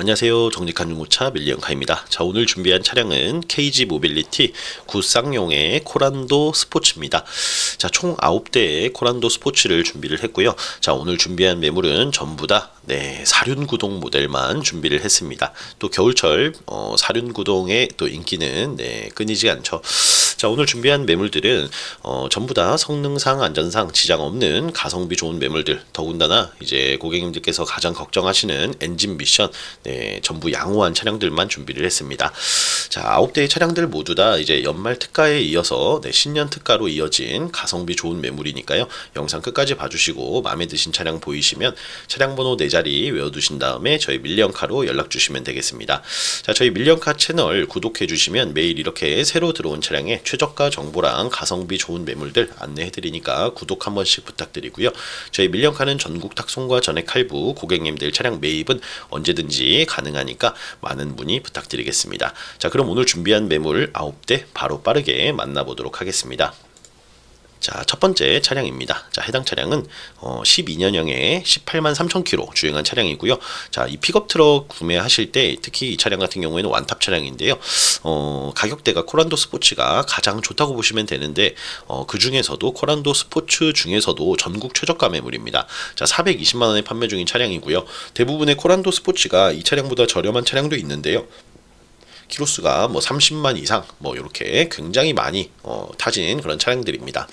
안녕하세요. 정직한 중고차 밀리언카입니다. 자, 오늘 준비한 차량은 KG 모빌리티 구쌍용의 코란도 스포츠입니다. 자, 총 9대의 코란도 스포츠를 준비를 했고요. 자, 오늘 준비한 매물은 전부 다 네, 사륜구동 모델만 준비를 했습니다. 또 겨울철 어, 사륜구동의 또 인기는 네, 끊이지 않죠. 자, 오늘 준비한 매물들은 어, 전부 다 성능상 안전상 지장 없는 가성비 좋은 매물들. 더군다나 이제 고객님들께서 가장 걱정하시는 엔진 미션 네, 전부 양호한 차량들만 준비를 했습니다. 자, 아홉 대의 차량들 모두 다 이제 연말 특가에 이어서 네, 신년 특가로 이어진 가성비 좋은 매물이니까요. 영상 끝까지 봐주시고 마음에 드신 차량 보이시면 차량 번호 네 자리 외워두신 다음에 저희 밀리언카로 연락 주시면 되겠습니다. 자, 저희 밀리언카 채널 구독해 주시면 매일 이렇게 새로 들어온 차량의 최저가 정보랑 가성비 좋은 매물들 안내해 드리니까 구독 한 번씩 부탁드리고요. 저희 밀리언카는 전국 탁송과 전액 할부 고객님들 차량 매입은 언제든지 가능하니까 많은 문의 부탁드리겠습니다. 자, 그럼 오늘 준비한 매물 9대 바로 빠르게 만나보도록 하겠습니다. 자, 첫 번째 차량입니다. 자, 해당 차량은 어, 12년형의 18만 3천 킬로 주행한 차량이고요. 자, 이 픽업 트럭 구매하실 때 특히 이 차량 같은 경우에는 완탑 차량인데요. 어, 가격대가 코란도 스포츠가 가장 좋다고 보시면 되는데 어, 그 중에서도 코란도 스포츠 중에서도 전국 최저가 매물입니다. 자, 420만 원에 판매 중인 차량이고요. 대부분의 코란도 스포츠가 이 차량보다 저렴한 차량도 있는데요. 키로수가 뭐 30만 이상 뭐 이렇게 굉장히 많이 어, 타진 그런 차량들입니다.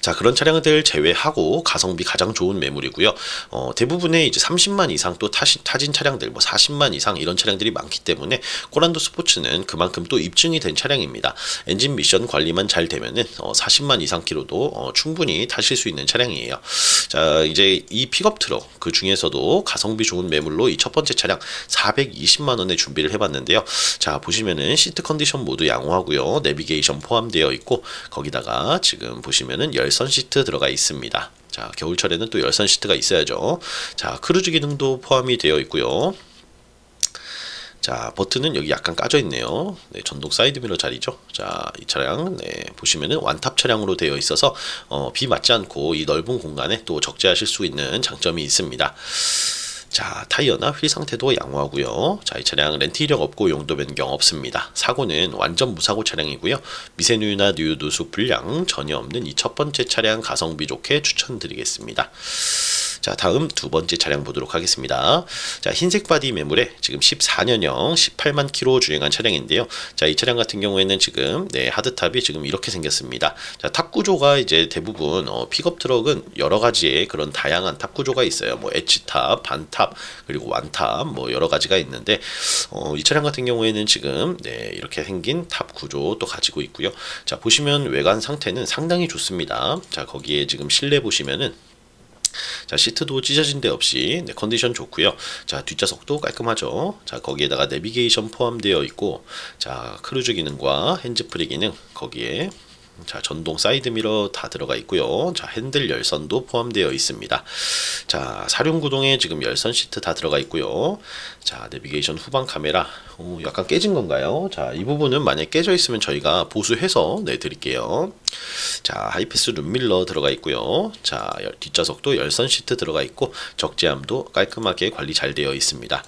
자 그런 차량들 제외하고 가성비 가장 좋은 매물이고요. 어, 대부분의 이제 30만 이상 또 타신, 타진 차량들 뭐 40만 이상 이런 차량들이 많기 때문에 코란도 스포츠는 그만큼 또 입증이 된 차량입니다. 엔진 미션 관리만 잘 되면은 어, 40만 이상 키로도 어, 충분히 타실 수 있는 차량이에요. 자 이제 이 픽업 트럭 그 중에서도 가성비 좋은 매물로 이 첫 번째 차량 420만 원에 준비를 해봤는데요. 자 보시면은 시트 컨디션 모두 양호하고요. 내비게이션 포함되어 있고 거기다가 지금 보시면은 열선 시트 들어가 있습니다. 자 겨울철에는 또 열선 시트가 있어야죠. 자 크루즈 기능도 포함이 되어 있고요. 자 버튼은 여기 약간 까져 있네요. 네, 전동 사이드 미러 자리죠. 자 이 차량 네, 보시면은 완탑 차량으로 되어 있어서 어, 비 맞지 않고 이 넓은 공간에 또 적재하실 수 있는 장점이 있습니다. 자, 타이어나 휠 상태도 양호하고요. 자, 이 차량 렌트 이력 없고 용도 변경 없습니다. 사고는 완전 무사고 차량이고요. 미세누유나 누유 누수 불량 전혀 없는 이 첫 번째 차량 가성비 좋게 추천드리겠습니다. 자, 다음 두 번째 차량 보도록 하겠습니다. 자, 흰색 바디 매물에 지금 14년형 18만 킬로 주행한 차량인데요. 자, 이 차량 같은 경우에는 지금 네, 하드탑이 지금 이렇게 생겼습니다. 자, 탑 구조가 이제 대부분 어, 픽업 트럭은 여러 가지의 그런 다양한 탑 구조가 있어요. 뭐 엣지탑, 반탑, 그리고 완탑 뭐 여러 가지가 있는데 어, 이 차량 같은 경우에는 지금 네, 이렇게 생긴 탑 구조 또 가지고 있고요. 자, 보시면 외관 상태는 상당히 좋습니다. 자, 거기에 지금 실내 보시면은 자 시트도 찢어진 데 없이 네, 컨디션 좋고요. 자 뒷좌석도 깔끔하죠. 자 거기에다가 내비게이션 포함되어 있고 자 크루즈 기능과 핸즈프리 기능 거기에 자 전동 사이드 미러 다 들어가 있고요. 자 핸들 열선도 포함되어 있습니다. 자 사륜 구동에 지금 열선 시트 다 들어가 있고요. 자 내비게이션 후방 카메라 오, 약간 깨진 건가요? 자 이 부분은 만약 깨져 있으면 저희가 보수해서 내드릴게요. 자 하이패스 룸밀러 들어가 있고요. 자 뒷좌석도 열선 시트 들어가 있고 적재함도 깔끔하게 관리 잘 되어 있습니다.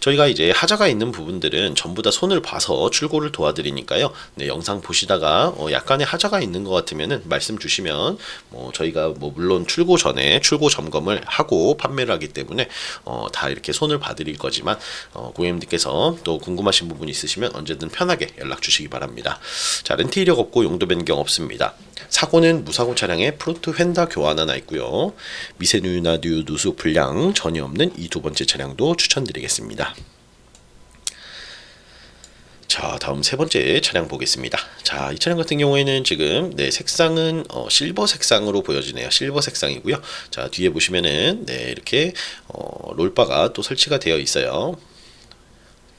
저희가 이제 하자가 있는 부분들은 전부 다 손을 봐서 출고를 도와드리니까요. 네, 영상 보시다가 어, 약간의 하자가 있는 것 같으면은 말씀 주시면 뭐 저희가 뭐 물론 출고 전에 출고 점검을 하고 판매를 하기 때문에 어, 다 이렇게 손을 봐드릴 거지만 어, 고객님들께서 또 궁금하신 부분이 있으시면 언제든 편하게 연락 주시기 바랍니다. 자 렌트 이력 없고 용도 변경 없습니다. 사고는 무사고 차량에 프로트 휀다 교환 하나 있고요. 미세누유나 누유 누수 불량 전혀 없는 이 두 번째 차량도 추천드리겠습니다. 자, 다음 세 번째 차량 보겠습니다. 자, 이 차량 같은 경우에는 지금 네, 색상은 어, 실버 색상으로 보여지네요. 실버 색상이고요. 자, 뒤에 보시면은 네, 이렇게 어, 롤바가 또 설치가 되어 있어요.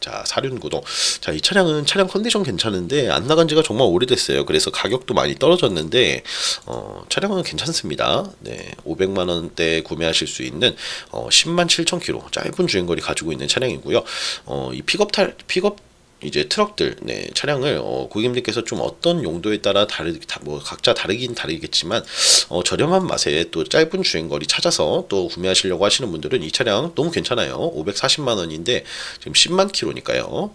자, 사륜구동. 자, 이 차량은 차량 컨디션 괜찮은데 안 나간 지가 정말 오래됐어요. 그래서 가격도 많이 떨어졌는데 어, 차량은 괜찮습니다. 네, 500만 원대 구매하실 수 있는 어, 10만 7천 킬로 짧은 주행거리 가지고 있는 차량이고요. 어, 이 픽업 탈 픽업 이제 트럭들, 네, 차량을 어, 고객님들께서 좀 어떤 용도에 따라 다르, 다, 뭐 각자 다르긴 다르겠지만 어, 저렴한 맛에 또 짧은 주행거리 찾아서 또 구매하시려고 하시는 분들은 이 차량 너무 괜찮아요. 540만 원인데 지금 10만 킬로니까요.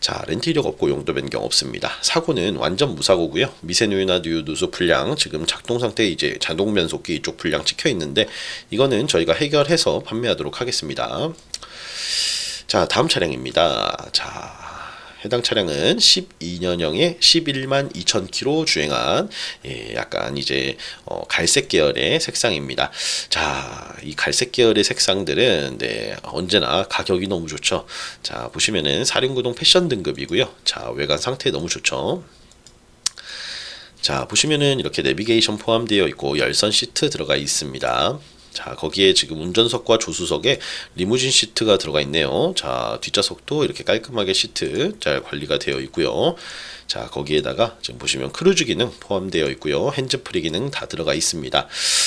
자, 렌트 이력 없고 용도 변경 없습니다. 사고는 완전 무사고고요. 미세누유나 누유 누수 불량 지금 작동 상태 이제 자동 변속기 이쪽 불량 찍혀 있는데 이거는 저희가 해결해서 판매하도록 하겠습니다. 자, 다음 차량입니다. 자, 해당 차량은 12년형의 11만 2천 킬로 주행한 예, 약간 이제 어, 갈색 계열의 색상입니다. 자, 이 갈색 계열의 색상들은 네, 언제나 가격이 너무 좋죠. 자, 보시면은 사륜구동 패션 등급이고요. 자, 외관 상태 너무 좋죠. 자, 보시면은 이렇게 내비게이션 포함되어 있고 열선 시트 들어가 있습니다. 자, 거기에 지금 운전석과 조수석에 리무진 시트가 들어가 있네요. 자, 뒷좌석도 이렇게 깔끔하게 시트 잘 관리가 되어 있고요. 자, 거기에다가 지금 보시면 크루즈 기능 포함되어 있고요. 핸즈프리 기능 다 들어가 있습니다.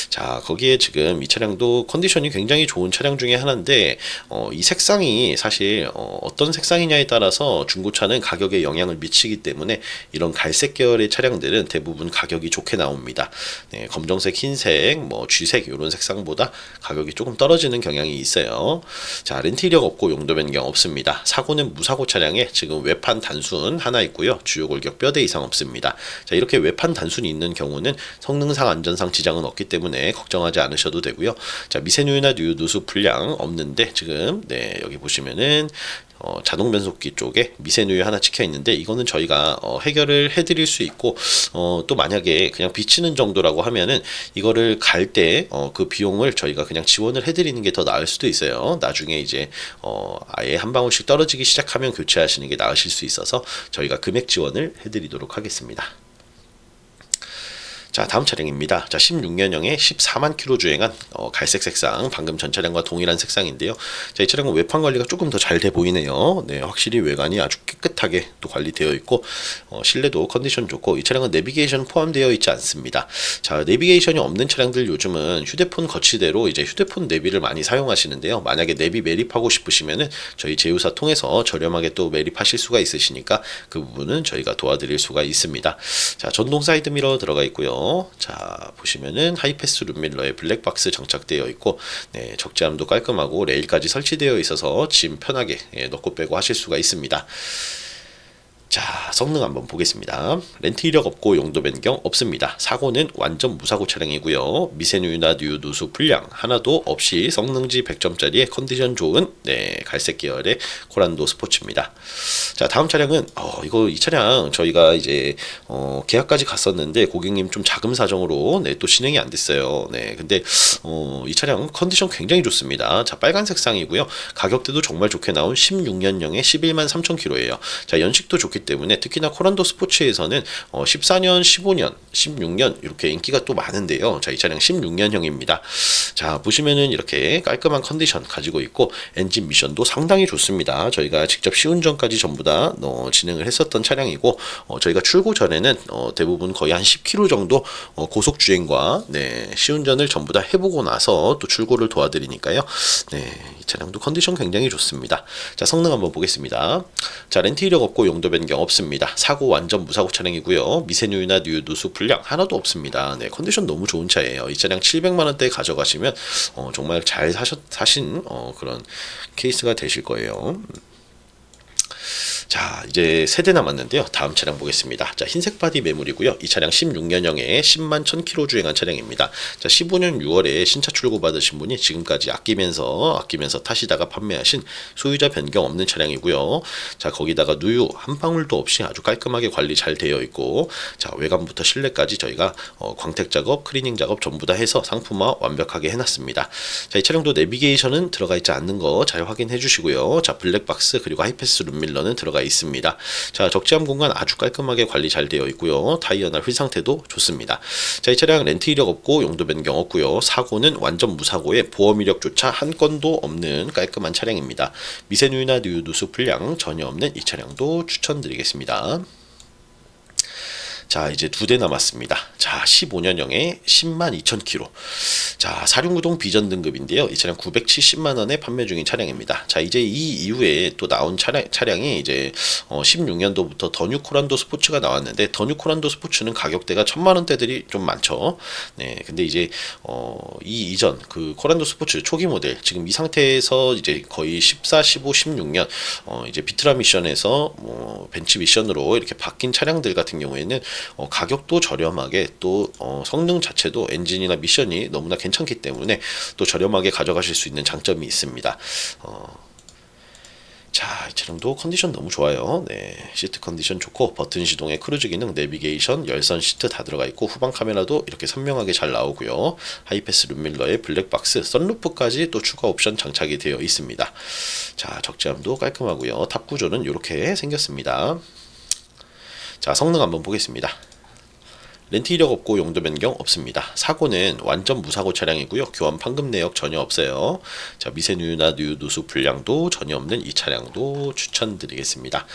자, 거기에 지금 이 차량도 컨디션이 굉장히 좋은 차량 중에 하나인데 어, 이 색상이 사실 어, 어떤 색상이냐에 따라서 중고차는 가격에 영향을 미치기 때문에 이런 갈색 계열의 차량들은 대부분 가격이 좋게 나옵니다. 네, 검정색, 흰색, 뭐 쥐색 이런 색상보다 가격이 조금 떨어지는 경향이 있어요. 자, 렌트 이력 없고 용도 변경 없습니다. 사고는 무사고 차량에 지금 외판 단순 하나 있고요. 주요 골격 뼈대 이상 없습니다. 자, 이렇게 외판 단순이 있는 경우는 성능상 안전상 지장은 없기 때문에 걱정하지 않으셔도 되고요. 자, 미세누유나 누유 누수 불량 없는데 지금 네, 여기 보시면은 어, 자동 변속기 쪽에 미세누유 하나 찍혀 있는데 이거는 저희가 어, 해결을 해드릴 수 있고 어, 또 만약에 그냥 비치는 정도라고 하면은 이거를 갈때 어, 그 비용을 저희가 그냥 지원을 해드리는 게 더 나을 수도 있어요. 나중에 이제 어, 아예 한 방울씩 떨어지기 시작하면 교체하시는 게 나으실 수 있어서 저희가 금액 지원을 해드리도록 하겠습니다. 자 다음 차량입니다. 자 16년형에 14만 킬로 주행한 어, 갈색 색상 방금 전 차량과 동일한 색상인데요. 자 이 차량은 외판 관리가 조금 더 잘 돼 보이네요. 네 확실히 외관이 아주 깨끗하게 또 관리되어 있고 어, 실내도 컨디션 좋고 이 차량은 내비게이션 포함되어 있지 않습니다. 자 내비게이션이 없는 차량들 요즘은 휴대폰 거치대로 이제 휴대폰 내비를 많이 사용하시는데요. 만약에 내비 매립하고 싶으시면은 저희 제휴사 통해서 저렴하게 또 매립하실 수가 있으시니까 그 부분은 저희가 도와드릴 수가 있습니다. 자 전동 사이드 미러 들어가 있고요. 자 보시면은 하이패스 룸밀러에 블랙박스 장착되어 있고 네, 적재함도 깔끔하고 레일까지 설치되어 있어서 짐 편하게 예, 넣고 빼고 하실 수가 있습니다. 자, 성능 한번 보겠습니다. 렌트 이력 없고 용도 변경 없습니다. 사고는 완전 무사고 차량이고요. 미세누유나 누유 누수 불량 하나도 없이 성능지 100점짜리의 컨디션 좋은 네, 갈색 계열의 코란도 스포츠입니다. 자, 다음 차량은 어, 이거 이 차량 저희가 이제 어, 계약까지 갔었는데 고객님 좀 자금 사정으로 네, 또 진행이 안 됐어요. 네, 근데 어, 이 차량 컨디션 굉장히 좋습니다. 자, 빨간 색 상이고요. 가격대도 정말 좋게 나온 16년형의 11만 3천 킬로예요. 자, 연식도 좋기 때문에 특히나 코란도 스포츠에서는 어, 14년, 15년, 16년 이렇게 인기가 또 많은데요. 자, 이 차량 16년형입니다. 자, 보시면은 이렇게 깔끔한 컨디션 가지고 있고 엔진 미션도 상당히 좋습니다. 저희가 직접 시운전까지 전부 다 어, 진행을 했었던 차량이고 어, 저희가 출고 전에는 어, 대부분 거의 한 10km 정도 어, 고속 주행과 네, 시운전을 전부 다 해보고 나서 또 출고를 도와드리니까요. 네, 이 차량도 컨디션 굉장히 좋습니다. 자, 성능 한번 보겠습니다. 자, 렌트 이력 없고 용도 변경 없습니다. 사고 완전 무사고 차량이고요. 미세누유나 누유 누수 불량 하나도 없습니다. 네, 컨디션 너무 좋은 차예요. 이 차량 700만 원대 가져가시면 어, 정말 잘 사셨 사신 어, 그런 케이스가 되실 거예요. 자, 이제 세대 남았는데요. 다음 차량 보겠습니다. 자, 흰색 바디 매물이고요. 이 차량 16년형에 10만 1000km 주행한 차량입니다. 자, 15년 6월에 신차 출고 받으신 분이 지금까지 아끼면서 아끼면서 타시다가 판매하신 소유자 변경 없는 차량이고요. 자, 거기다가 누유 한 방울도 없이 아주 깔끔하게 관리 잘 되어 있고 자, 외관부터 실내까지 저희가 어, 광택 작업, 클리닝 작업 전부 다 해서 상품화 완벽하게 해 놨습니다. 자, 이 차량도 내비게이션은 들어가 있지 않는 거 잘 확인해 주시고요. 자, 블랙박스 그리고 하이패스 룸밀러 는 들어가 있습니다. 자, 적재함 공간 아주 깔끔하게 관리 잘 되어 있고요. 타이어나 휠 상태도 좋습니다. 자, 이 차량 렌트 이력 없고 용도 변경 없고요. 사고는 완전 무사고에 보험 이력조차 한 건도 없는 깔끔한 차량입니다. 미세누유나 누유 누수 불량 전혀 없는 이 차량도 추천드리겠습니다. 자, 이제 두 대 남았습니다. 자, 15년형에 10만 2천 킬로. 자, 사륜구동 비전 등급인데요. 이 차량 970만 원에 판매 중인 차량입니다. 자, 이제 이 이후에 또 나온 차량, 차량이 이제 어, 16년도부터 더뉴 코란도 스포츠가 나왔는데 더뉴 코란도 스포츠는 가격대가 천만 원대들이 좀 많죠. 네, 근데 이제 어, 이 이전 그 코란도 스포츠 초기 모델 지금 이 상태에서 이제 거의 14, 15, 16년 어, 이제 비트라 미션에서 뭐 벤치 미션으로 이렇게 바뀐 차량들 같은 경우에는 어, 가격도 저렴하게 또 어, 성능 자체도 엔진이나 미션이 너무나 괜찮기 때문에 또 저렴하게 가져가실 수 있는 장점이 있습니다. 어, 자, 이 차량도 컨디션 너무 좋아요. 네, 시트 컨디션 좋고 버튼 시동의 크루즈 기능, 내비게이션, 열선 시트 다 들어가 있고 후방 카메라도 이렇게 선명하게 잘 나오고요. 하이패스 룸밀러에 블랙박스, 썬루프까지 또 추가 옵션 장착이 되어 있습니다. 자, 적재함도 깔끔하고요. 탑 구조는 이렇게 생겼습니다. 자, 성능 한번 보겠습니다. 렌트 이력 없고 용도 변경 없습니다. 사고는 완전 무사고 차량이고요. 교환 판금 내역 전혀 없어요. 자, 미세누유나 누유 누수 불량도 전혀 없는 이 차량도 추천드리겠습니다.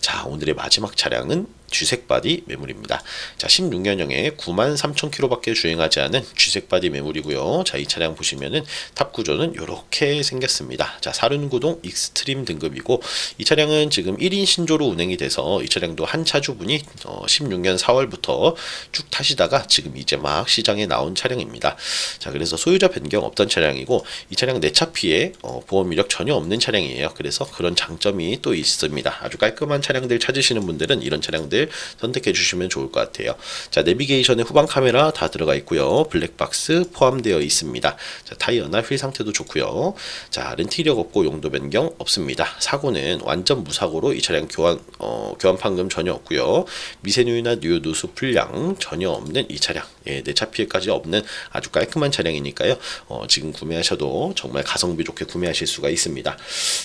자, 오늘의 마지막 차량은 쥐색 바디 매물입니다. 자, 16년형에 9만 3천 킬로밖에 주행하지 않은 쥐색 바디 매물이고요. 자, 이 차량 보시면은 탑 구조는 이렇게 생겼습니다. 자, 사륜구동 익스트림 등급이고 이 차량은 지금 1인 신조로 운행이 돼서 이 차량도 한 차주분이 어, 16년 4월부터 쭉 타시다가 지금 이제 막 시장에 나온 차량입니다. 자, 그래서 소유자 변경 없던 차량이고 이 차량 내차 피해 어, 보험 이력 전혀 없는 차량이에요. 그래서 그런 장점이 또 있습니다. 아주 깔끔한 차량들 찾으시는 분들은 이런 차량들 선택해 주시면 좋을 것 같아요. 자, 내비게이션에 후방 카메라 다 들어가 있고요. 블랙박스 포함되어 있습니다. 자, 타이어나 휠 상태도 좋고요. 자, 렌트 이력 없고 용도 변경 없습니다. 사고는 완전 무사고로 이 차량 교환 어, 교환 판금 전혀 없고요. 미세누유나 누유 누수 불량 전혀 없는 이 차량. 예, 내차 피해까지 없는 아주 깔끔한 차량이니까요. 어, 지금 구매하셔도 정말 가성비 좋게 구매하실 수가 있습니다.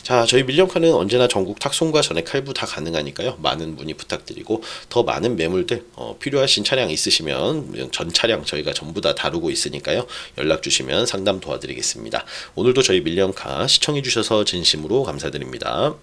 자, 저희 밀령카는 언제나 전국 탁송과 전액 할부 다 가능하니까요. 많은 문의 부탁드리고 더 많은 매물들 어, 필요하신 차량 있으시면 전 차량 저희가 전부 다 다루고 있으니까요. 연락 주시면 상담 도와드리겠습니다. 오늘도 저희 밀령카 시청해 주셔서 진심으로 감사드립니다.